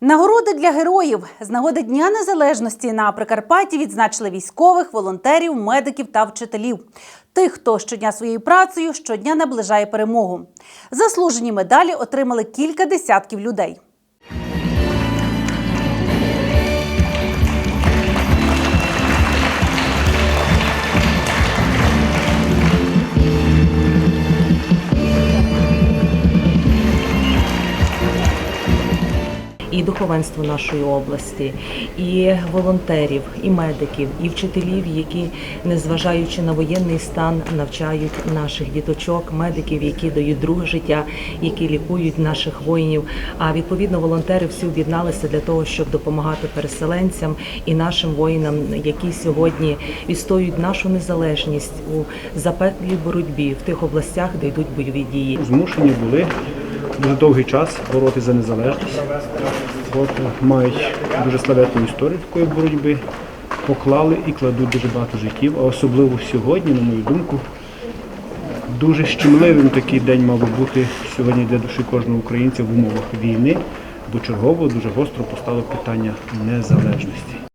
Нагороди для героїв з нагоди Дня Незалежності на Прикарпатті відзначили військових, волонтерів, медиків та вчителів. Тих, хто щодня своєю працею щодня наближає перемогу. Заслужені медалі отримали кілька десятків людей. І духовенство нашої області, і волонтерів, і медиків, і вчителів, які, незважаючи на воєнний стан, навчають наших діточок, медиків, які дають друге життя, які лікують наших воїнів. А відповідно, волонтери всі об'єдналися для того, щоб допомагати переселенцям і нашим воїнам, які сьогодні відстоюють нашу незалежність у запеклій боротьбі в тих областях, де йдуть бойові дії. змушені були дуже довгий час боротися за незалежність. От е, мають дуже славетну історію такої боротьби, поклали і кладуть дуже багато життів, а особливо сьогодні, на мою думку, дуже щемливим такий день мав би бути сьогодні для душі кожного українця в умовах війни, бо чергово дуже гостро постало питання незалежності.